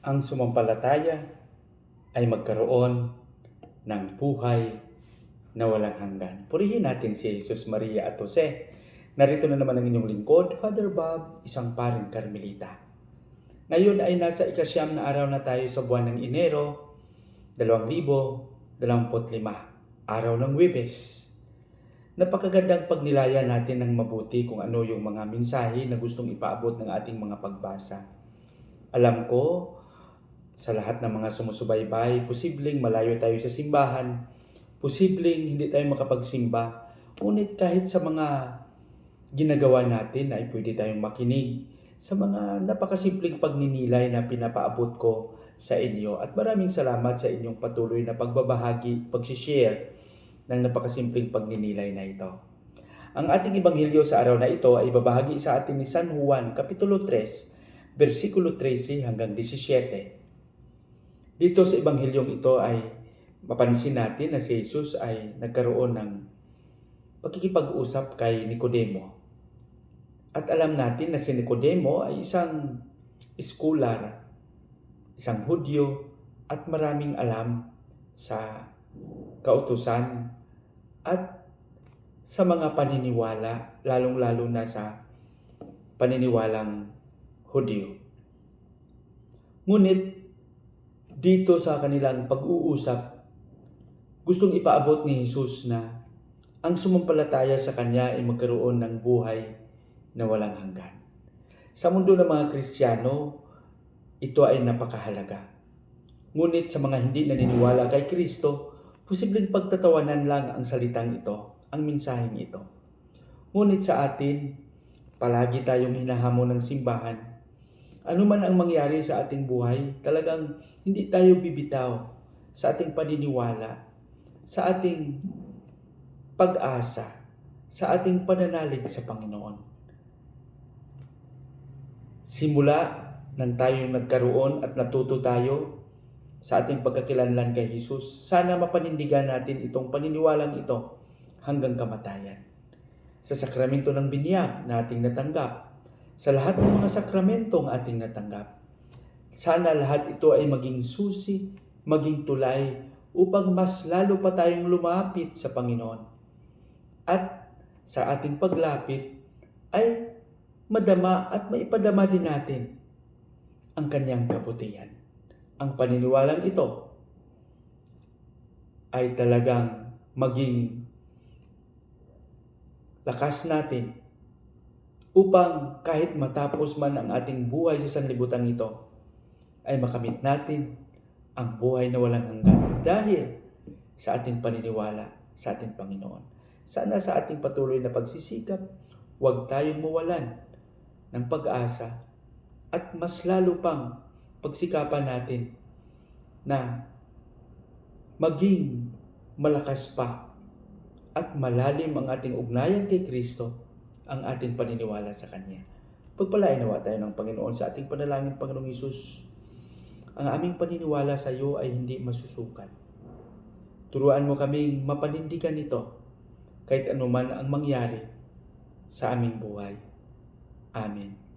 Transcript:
ang sumampalataya ay magkaroon ng buhay na walang hanggan. Purihin natin si Jesus, Maria at Jose. Narito na naman ang inyong lingkod, Father Bob, isang paring Carmelita. Ngayon ay nasa ikasyam na araw na tayo sa buwan ng Enero, 2025, araw ng Webes. Napakagandang pagnilaya natin ng mabuti kung ano yung mga mensahe na gustong ipaabot ng ating mga pagbasa. Alam ko, sa lahat ng mga sumusubaybay, posibleng malayo tayo sa simbahan, posibleng hindi tayo makapagsimba, ngunit kahit sa mga ginagawa natin ay pwede tayong makinig sa mga napakasimpleng pagninilay na pinapaabot ko sa inyo. At maraming salamat sa inyong patuloy na pagbabahagi, pagsishare ng napakasimpleng pagninilay na ito. Ang ating ebanghelyo sa araw na ito ay babahagi sa atin ni San Juan, Kapitulo 3, versikulo 13 hanggang 17. Dito sa ebanghelyong ito ay mapansin natin na si Jesus ay nagkaroon ng pagkikipag-usap kay Nicodemo. At alam natin na si Nicodemo ay isang scholar, isang Hudyo at maraming alam sa kautusan at sa mga paniniwala, lalong-lalo na sa paniniwalang Hudyo. Ngunit dito sa kanilang pag-uusap, gustong ipaabot ni Jesus na ang sumampalataya sa Kanya ay magkaroon ng buhay na walang hanggan. Sa mundo ng mga Kristiyano, ito ay napakahalaga. Ngunit sa mga hindi naniniwala kay Kristo, posibleng pagtatawanan lang ang salitang ito, ang mensaheng ito. Ngunit sa atin, palagi tayong hinahamon ng simbahan ano man ang mangyari sa ating buhay, talagang hindi tayo bibitaw sa ating paniniwala, sa ating pag-asa, sa ating pananalig sa Panginoon. Simula nang tayo nagkaroon at natuto tayo sa ating pagkakilanlan kay Jesus, sana mapanindigan natin itong paniniwalang ito hanggang kamatayan. Sa sakramento ng binyag na ating natanggap, sa lahat ng mga sakramentong ating natanggap. Sana lahat ito ay maging susi, maging tulay, upang mas lalo pa tayong lumapit sa Panginoon. At sa ating paglapit ay madama at maipadama din natin ang kanyang kabutihan. Ang paniniwalang ito ay talagang maging lakas natin upang kahit matapos man ang ating buhay sa sanlibutan ito, ay makamit natin ang buhay na walang hanggan dahil sa ating paniniwala sa ating Panginoon. Sana sa ating patuloy na pagsisikap, huwag tayong mawalan ng pag-asa at mas lalo pang pagsikapan natin na maging malakas pa at malalim ang ating ugnayan kay Kristo ang ating paniniwala sa Kanya. Pagpalain nawa tayo ng Panginoon sa ating panalangin, Panginoong Isus. Ang aming paniniwala sa iyo ay hindi masusukat. Turuan mo kaming mapanindigan ito kahit anuman ang mangyari sa aming buhay. Amen.